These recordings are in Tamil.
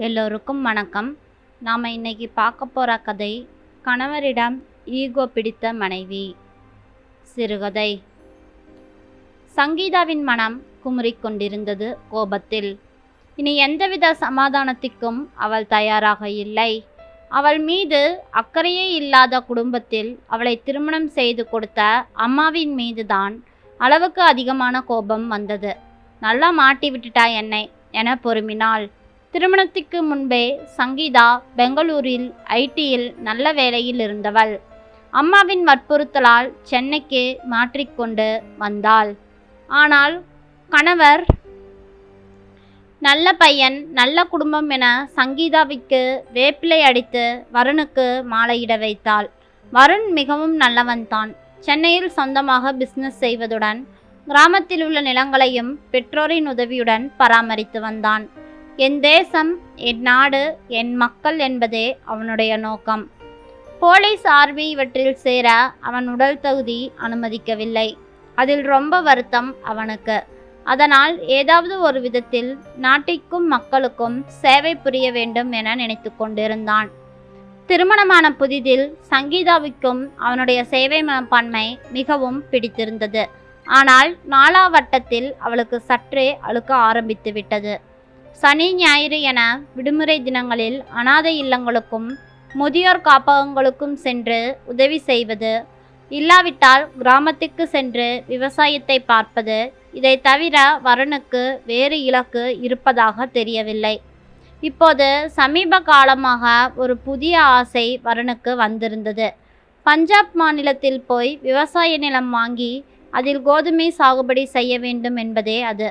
எல்லோருக்கும் வணக்கம். நாம் இன்னைக்கு பார்க்க போகிற கதை கணவரிடம் ஈகோ பிடித்த மனைவி. சிறுகதை. சங்கீதாவின் மனம் குமுறிக் கொண்டிருந்தது கோபத்தில். இனி எந்தவித சமாதானத்திற்கும் அவள் தயாராக இல்லை. அவள் மீது அக்கறையே இல்லாத குடும்பத்தில் அவளை திருமணம் செய்து கொடுத்த அம்மாவின் மீதுதான் அளவுக்கு அதிகமான கோபம் வந்தது. நல்லா மாட்டி விட்டுட்டா என்னை? என பொறுமினாள். திருமணத்துக்கு முன்பே சங்கீதா பெங்களூரில் ஐடியில் நல்ல வேலையில் இருந்தவள். அம்மாவின் வற்புறுத்தலால் சென்னைக்கு மாற்றிக்கொண்டு வந்தாள். ஆனால் கணவர் நல்ல பையன் நல்ல குடும்பம் என சங்கீதாவிற்கு வேப்பிலை அடித்து வருணுக்கு மாலையிட வைத்தாள். வருண் மிகவும் நல்லவன்தான் சென்னையில் சொந்தமாக பிஸ்னஸ் செய்வதுடன் கிராமத்தில் உள்ள நிலங்களையும் பெற்றோரின் உதவியுடன் பராமரித்து வந்தான். என் தேசம் என் நாடு என் மக்கள் என்பதே அவனுடைய நோக்கம். போலீஸ் ஆர்மி இவற்றில் சேர அவன் உடல் தகுதி அனுமதிக்கவில்லை. அதில் ரொம்ப வருத்தம் அவனுக்கு. அதனால் ஏதாவது ஒரு விதத்தில் நாட்டிற்கும் மக்களுக்கும் சேவை புரிய வேண்டும் என நினைத்து கொண்டிருந்தான். திருமணமான புதிதில் சங்கீதாவுக்கும் அவனுடைய சேவை மனப்பான்மை மிகவும் பிடித்திருந்தது. ஆனால் நாலாவட்டத்தில் அவளுக்கு சற்றே அழுக்க ஆரம்பித்து விட்டது சனி ஞாயிறு என விடுமுறை தினங்களில் அனாதை இல்லங்களுக்கும் முதியோர் காப்பகங்களுக்கும் சென்று உதவி செய்வது இல்லாவிட்டால் கிராமத்துக்கு சென்று விவசாயத்தை பார்ப்பது இதை தவிர வரனுக்கு வேறு இலக்கு இருப்பதாக தெரியவில்லை. இப்போது சமீப காலமாக ஒரு புதிய ஆசை வரனுக்கு வந்திருந்தது. பஞ்சாப் மாநிலத்தில் போய் விவசாய நிலம் வாங்கி அதில் கோதுமை சாகுபடி செய்ய வேண்டும் என்பதே அது.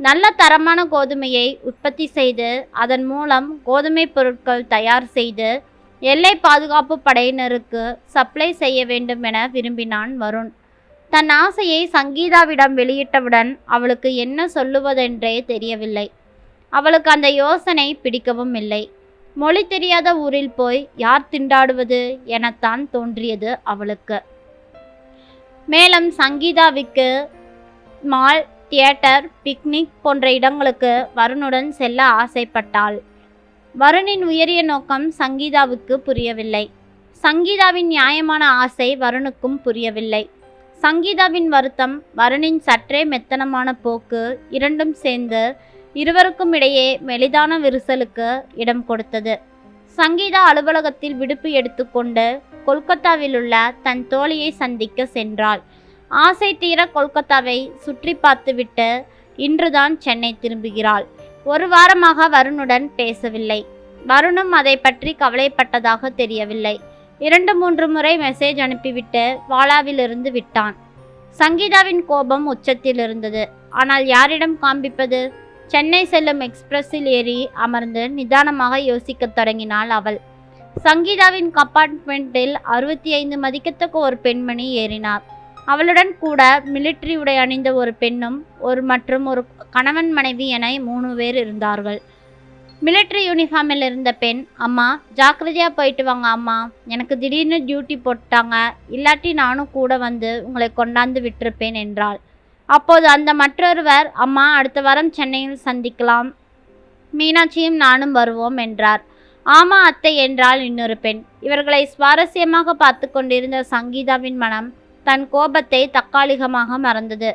நல்ல தரமான கோதுமையை உற்பத்தி செய்து அதன் மூலம் கோதுமை பொருட்கள் தயார் செய்து எல்லை பாதுகாப்பு படையினருக்கு சப்ளை செய்ய வேண்டும் என விரும்பினான் வருண். தன் ஆசையை சங்கீதாவிடம் வெளியிட்டவுடன் அவளுக்கு என்ன சொல்லுவதென்றே தெரியவில்லை. அவளுக்கு அந்த யோசனை பிடிக்கவும் இல்லை. மொழி தெரியாத ஊரில் போய் யார் திண்டாடுவது எனத்தான் தோன்றியது அவளுக்கு. மேலும் சங்கீதாவுக்கு மால் தியேட்டர் பிக்னிக் போன்ற இடங்களுக்கு வருணுடன் செல்ல ஆசைப்பட்டாள். வருணின் உயரிய நோக்கம் சங்கீதாவுக்கு புரியவில்லை. சங்கீதாவின் நியாயமான ஆசை வருணுக்கும் புரியவில்லை. சங்கீதாவின் வருத்தம் வருணின் சற்றே மெத்தனமான போக்கு இரண்டும் சேர்ந்து இருவருக்கும் இடையே மெலிதான விரிசலுக்கு இடம் கொடுத்தது. சங்கீதா அலுவலகத்தில் விடுப்பு எடுத்துக்கொண்டு கொல்கத்தாவில் உள்ள தன் தோழியை சந்திக்க சென்றாள். ஆசை தீர கொல்கத்தாவை சுற்றி பார்த்துவிட்டு இன்றுதான் சென்னை திரும்புகிறாள். ஒரு வாரமாக வருணுடன் பேசவில்லை. வருணும் அதை பற்றி கவலைப்பட்டதாக தெரியவில்லை. இரண்டு மூன்று முறை மெசேஜ் அனுப்பிவிட்டு வாலாவிலிருந்து விட்டான். சங்கீதாவின் கோபம் உச்சத்தில் இருந்தது. ஆனால் யாரிடம் காண்பிப்பது? சென்னை செல்லும் எக்ஸ்பிரஸில் ஏறி அமர்ந்து நிதானமாக யோசிக்கத் தொடங்கினாள் அவள். சங்கீதாவின் கம்பார்ட்மெண்ட்டில் அறுபத்தி ஐந்து மதிக்கத்தக்க ஒரு பெண்மணி ஏறினார். அவளுடன் கூட மிலிட்ரி உடை அணிந்த ஒரு பெண்ணும் ஒரு மற்றும் ஒரு கணவன் மனைவி என மூணு பேர் இருந்தார்கள். மிலிட்ரி யூனிஃபார்மில் இருந்த பெண் அம்மா ஜாக்கிரதையாக போயிட்டு வாங்க அம்மா. எனக்கு திடீர்னு டியூட்டி போட்டாங்க. இல்லாட்டி நானும் கூட வந்து உங்களை கொண்டாந்து விட்டிருப்பேன் என்றாள். அப்போது அந்த மற்றொருவர் அம்மா அடுத்த வாரம் சென்னையில் சந்திக்கலாம். மீனாட்சியும் நானும் வருவோம் என்றார். ஆமா அத்தை என்றாள் இன்னொரு பெண். இவர்களை சுவாரஸ்யமாக பார்த்து கொண்டிருந்த சங்கீதாவின் மனம் தன் கோபத்தை தற்காலிகமாக மறந்தது.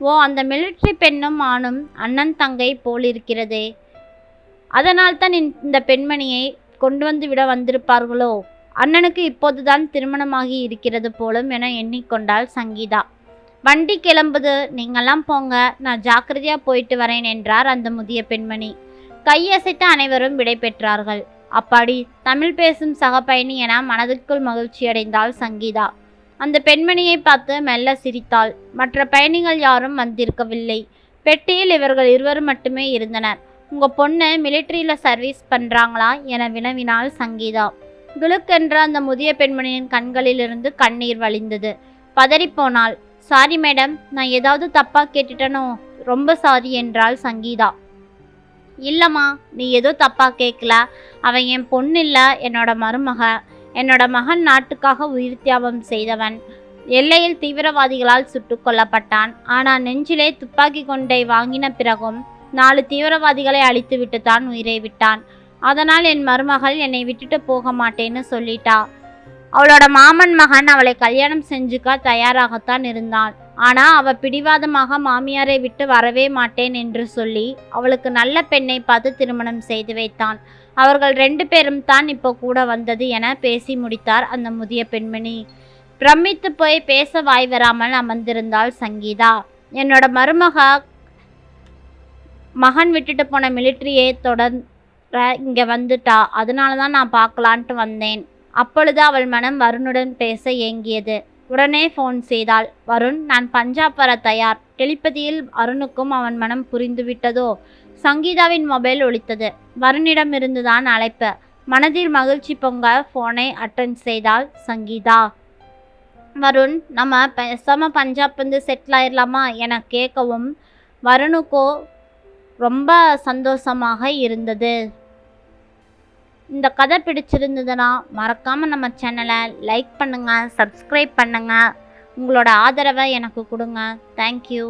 ஓ அந்த மிலிட்ரி பெண்ணும் ஆணும் அண்ணன் தங்கை போலிருக்கிறதே. அதனால்தான் இந்த பெண்மணியை கொண்டு வந்து விட வந்திருப்பார்களோ? அண்ணனுக்கு இப்போதுதான் திருமணமாகி இருக்கிறது போலும் என எண்ணிக்கொண்டாள் சங்கீதா. வண்டி கிளம்புது. நீங்கள்லாம் போங்க. நான் ஜாக்கிரதையாக போயிட்டு வரேன் என்றார் அந்த முதிய பெண்மணி. கையசைத்த அனைவரும் விடை பெற்றார்கள். அப்பாடி தமிழ் பேசும் சக பயணி என மனதிற்குள் மகிழ்ச்சியடைந்தாள் சங்கீதா. அந்த பெண்மணியை பார்த்து மெல்ல சிரித்தாள். மற்ற பயணிகள் யாரும் வந்திருக்கவில்லை. பெட்டியில் இவர்கள் இருவரும் மட்டுமே இருந்தனர். உங்கள் பொண்ணு மிலிட்ரியில் சர்வீஸ் பண்ணுறாங்களா என வினவினாள் சங்கீதா. குலுக்கென்ற அந்த முதிய பெண்மணியின் கண்களிலிருந்து கண்ணீர் வழிந்தது. பதறிப்போனாள் சாரி மேடம் நான் ஏதாவது தப்பாக கேட்டுட்டனோ? ரொம்ப சாரி என்றாள் சங்கீதா. இல்லைம்மா நீ ஏதோ தப்பாக கேட்கல அவன் என் பொண்ணு இல்லை என்னோட மருமக. என்னோட மகன் நாட்டுக்காக உயிர் தியாகம் செய்தவன். எல்லையில் தீவிரவாதிகளால் சுட்டு கொல்லப்பட்டான். ஆனால் நெஞ்சிலே துப்பாக்கி கொண்டை வாங்கின பிறகும் நாலு தீவிரவாதிகளை அழித்துவிட்டு தான் உயிரை விட்டான். அதனால் என் மருமகள் என்னை விட்டுட்டு போக மாட்டேன்னு சொல்லிட்டா. அவளோட மாமன் மகன் அவளை கல்யாணம் செஞ்சுக்க தயாராகத்தான் இருந்தான். ஆனால் அவ பிடிவாதமாக மாமியாரை விட்டு வரவே மாட்டேன் என்று சொல்லி அவளுக்கு நல்ல பெண்ணை பார்த்து திருமணம் செய்து வைத்தான். அவர்கள் ரெண்டு பேரும் தான் இப்போ கூட வந்தது என பேசி முடித்தார் அந்த முதிய பெண்மணி. பிரமித்து போய் பேச வாய் வராமல் அமர்ந்திருந்தாள் சங்கீதா. என்னோட மருமக மகன் விட்டுட்டு போன மிலிட்ரியை தொடர இங்கே வந்துட்டா அதனால தான் நான் பார்க்கலான்ட்டு வந்தேன். அப்பொழுது அவள் மனம் வருணுடன் பேச ஏங்கியது. உடனே ஃபோன் செய்தாள். வருண் நான் பஞ்சாப் வர தயார். டெலிபதியில் அருணுக்கும் அவன் மனம் புரிந்துவிட்டதோ? சங்கீதாவின் மொபைல் ஒழித்தது வருணிடமிருந்து தான் அழைப்பு. மனதில் மகிழ்ச்சி பொங்க ஃபோனை அட்டன் செய்தாள் சங்கீதா. வருண் நம்ம பேசாம பஞ்சாப் வந்து செட்டில் ஆயிடலாமா என கேட்கவும் வருணுக்கோ ரொம்ப சந்தோஷமாக இருந்தது. இந்த கதை பிடிச்சிருந்ததுன்னா மறக்காமல் நம்ம சேனலை லைக் பண்ணுங்கள் சப்ஸ்கிரைப் பண்ணுங்கள் உங்களோட ஆதரவை எனக்கு கொடுங்க. தேங்க்யூ